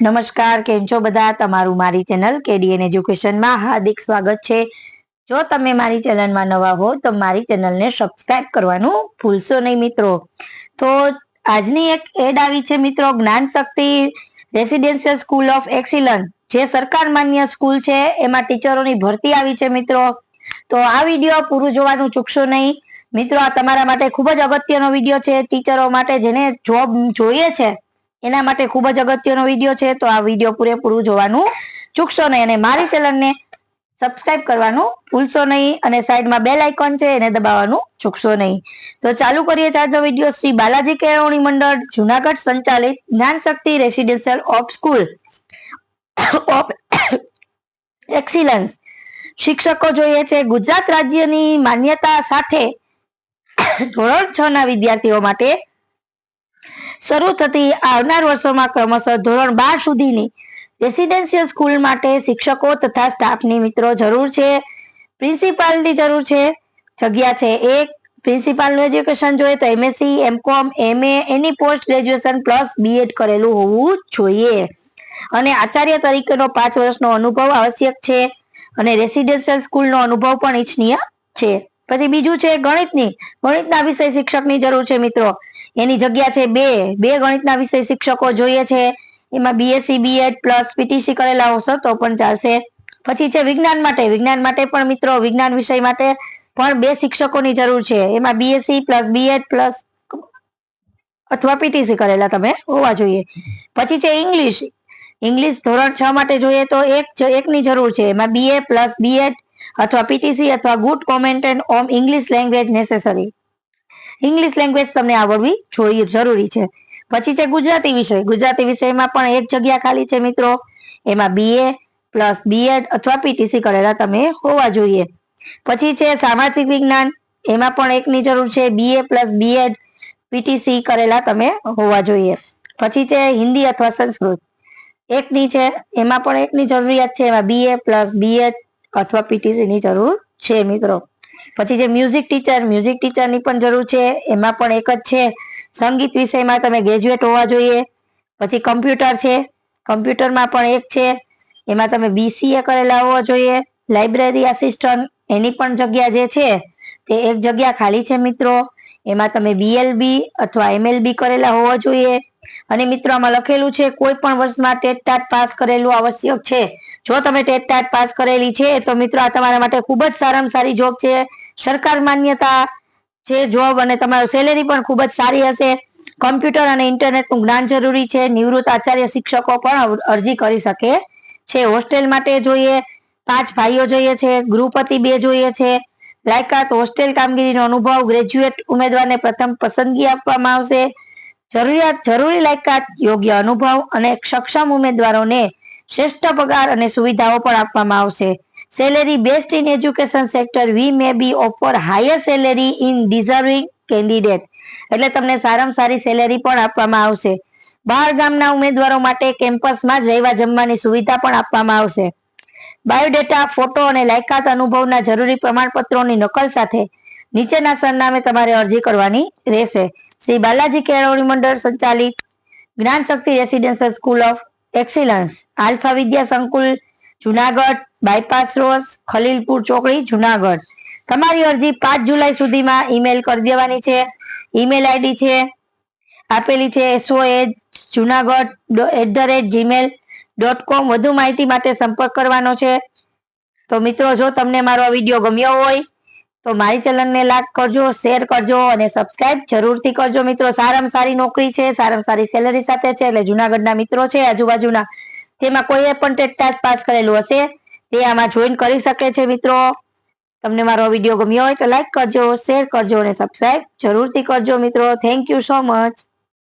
નમસ્કાર, કેમ છો બધા? તમારું મારી ચેનલ કેડીએન એજ્યુકેશનમાં હાર્દિક સ્વાગત છે. જો તમે મારી ચેનલમાં નવા હો, તો મારી ચેનલને સબસ્ક્રાઇબ કરવાનું ભૂલશો નહીં મિત્રો. તો આજની એક એડ આવી છે મિત્રો, Gyan Shakti residential school of excellence જે સરકાર માન્ય સ્કૂલ છે, એમાં ટીચરોની ભરતી આવી છે મિત્રો. તો આ વીડિયો પૂરું જોવાનું ચૂકશો નહીં. મિત્રો, આ તમારા માટે ખૂબ જ અગત્યનો વીડિયો છે. ટીચરો માટે જેને જોબ જોઈએ છે એના માટે ખૂબ જ અગત્યનો વીડિયો છે, તો આ વીડિયો પૂરેપૂરું જોવાનું ચૂકશો નહીં અને મારી ચેનલને સબસ્ક્રાઇબ કરવાનું ભૂલશો નહીં અને સાઈડમાં બેલ આઇકોન છે, એને દબાવવાનું ચૂકશો નહીં. તો ચાલુ કરીએ આજનો વીડિયો. શ્રી બાલાજી કેળવણી મંડળ, જુનાગઢ સંચાલિત Gyan Shakti residential of school of excellence. શિક્ષકો જોઈએ છે, ગુજરાત રાજ્યની માન્યતા સાથે ધોરણ છ ના વિદ્યાર્થીઓ માટે શરૂ થતી આવનાર વર્ષોમાં ક્રમશઃ ધોરણ બાર સુધીની રેસિડેન્શિયલ સ્કૂલ માટે શિક્ષકો તથા સ્ટાફની મિત્રો જરૂર છે. પ્રિન્સિપાલની જરૂર છે. જગ્યા છે એક. પ્રિન્સિપાલનું એજ્યુકેશન જોઈએ તો એમએસસી એમકોમ એમએ એની પોસ્ટ ગ્રેજ્યુએશન પ્લસ બીએડ કરેલું હોવું જોઈએ. અને આચાર્ય તરીકેનો પાંચ વર્ષનો અનુભવ આવશ્યક છે. અને રેસિડેન્શિયલ સ્કૂલનો અનુભવ પણ ઈચ્છનીય છે. પછી બીજું છે ગણિતની. ગણિતના વિષય શિક્ષકની જરૂર છે મિત્રો. એની જગ્યા છે બે. બે ગણિતના વિષય શિક્ષકો જોઈએ છે. એમાં બીએસસી બીએડ પ્લસ પીટીસી કરેલા હશો તો પણ ચાલશે. પછી છે વિજ્ઞાન માટે. વિજ્ઞાન માટે પણ મિત્રો, વિજ્ઞાન વિષય માટે પણ બે શિક્ષકોની જરૂર છે. એમાં બીએસસી પ્લસ બીએડ પ્લસ અથવા પીટીસી કરેલા તમે હોવા જોઈએ. પછી છે ઇંગ્લિશ ઇંગ્લિશ ધોરણ છ માટે જોઈએ તો એક એકની જરૂર છે. એમાં બીએ પ્લસ બીએડ અથવા પીટીસી અથવા good command and on English language necessary English language તમને આવડવી જોઈએ, જરૂરી છે. પછી છે ગુજરાતી વિષય. ગુજરાતી વિષયમાં પણ એક જગ્યા ખાલી છે મિત્રો. એમાં બીએ પ્લસ બીએડ અથવા પીટીસી કરેલા તમે હોવા જોઈએ. પછી છે સામાજિક વિજ્ઞાન. એમાં પણ એકની જરૂર છે બીએ પ્લસ બીએડ પીટીસી કરેલા તમે હોવા જોઈએ. પછી છે હિન્દી અથવા સંસ્કૃત. એકની છે, એમાં પણ એકની જરૂરિયાત છે. એમાં બીએ પ્લસ બીએડ અથવા પીટીસી ની જરૂર છે મિત્રો. પછી જે મ્યુઝિક ટીચર મ્યુઝિક ટીચરની પણ જરૂર છે, એમાં પણ એક જ છે. સંગીત વિષયમાં તમે ગ્રેજ્યુએટ હોવા જોઈએ. પછી કમ્પ્યુટર છે કમ્પ્યુટરમાં પણ એક છે. એમાં તમે બીસીએ કરેલા હોવા જોઈએ. લાઇબ્રેરી આસિસ્ટન્ટ એની પણ જગ્યા જે છે, તે એક જગ્યા ખાલી છે મિત્રો. એમાં તમે બીએલબી અથવા એમએલબી કરેલા હોવા જોઈએ. અને મિત્રો, આમાં લખેલું છે, કોઈ પણ વર્ષમાં ટેટ ટાટ પાસ કરેલું આવશ્યક છે. જો તમે ટેટ ટાટ પાસ કરેલી છે, તો મિત્રો, આ તમારા માટે ખૂબ જ સારામાં સારી જોબ છે. સરકાર માન્યતા છે જોબ અને તમારું સેલેરી પણ ખૂબ જ સારી હશે. કમ્પ્યુટર અને ઇન્ટરનેટનું જ્ઞાન જરૂરી છે. નિવૃત્ત આચાર્ય શિક્ષકો પણ અરજી કરી શકે છે. હોસ્ટેલ માટે જોઈએ, પાંચ ભાઈઓ જોઈએ છે ગૃહપતિ બે જોઈએ છે. લાયકાત હોસ્ટેલ કામગીરીનો અનુભવ, ગ્રેજ્યુએટ ઉમેદવારને પ્રથમ પસંદગી આપવામાં આવશે. જરૂરિયાત, જરૂરી લાયકાત, યોગ્ય અનુભવ અને સક્ષમ ઉમેદવારોને શ્રેષ્ઠ પગાર અને સુવિધાઓ પણ આપવામાં આવશે. Salary best in education sector we may be offer higher salary in deserving candidate એટલે તમને સારામાં સારી સેલેરી પણ આપવામાં આવશે. બહાર ગામના ઉમેદવારો માટે કેમ્પસમાં જ રહેવા જમવાની સુવિધા પણ આપવામાં આવશે. બાયોડેટા, ફોટો અને લાયકાત અનુભવના જરૂરી પ્રમાણપત્રોની નકલ સાથે નીચેના સરનામે તમારે અરજી કરવાની રહેશે. શ્રી બાલાજી કેળવણી મંડળ સંચાલિત Gyan Shakti residential school of excellence, alpha Vidya Sankul, Junagadh, bypass road, Khalilpur ચોકડી, જુનાગઢ. તમારી અરજી પાંચ જુલાઈ સુધીમાં ઈમેલ કરી દેવાની છે. ઈમેલ આઈડી છે આપેલી છે SO Junagadh at the rate Gmail dot com. વધુ માહિતી માટે સંપર્ક કરવાનો છે. તો મિત્રો, જો તમને મારો આ વીડિયો ગમ્યો હોય તો મારી ચેનલને લાઈક કરજો, શેર કરજો અને સબસ્ક્રાઇબ જરૂરથી કરજો મિત્રો. સારામાં સારી નોકરી છે, સારામાં સારી સેલેરી સાથે છે, એટલે જુનાગઢના મિત્રો છે, આજુબાજુના. તેમાં કોઈએ પણ ટેટ પાસ કરેલું હશે, તે આમાં જોઈન કરી શકે છે મિત્રો. તમને મારો વીડિયો ગમ્યો હોય તો લાઈક કરજો, શેર કરજો અને સબસ્ક્રાઇબ જરૂરથી કરજો મિત્રો. Thank you so much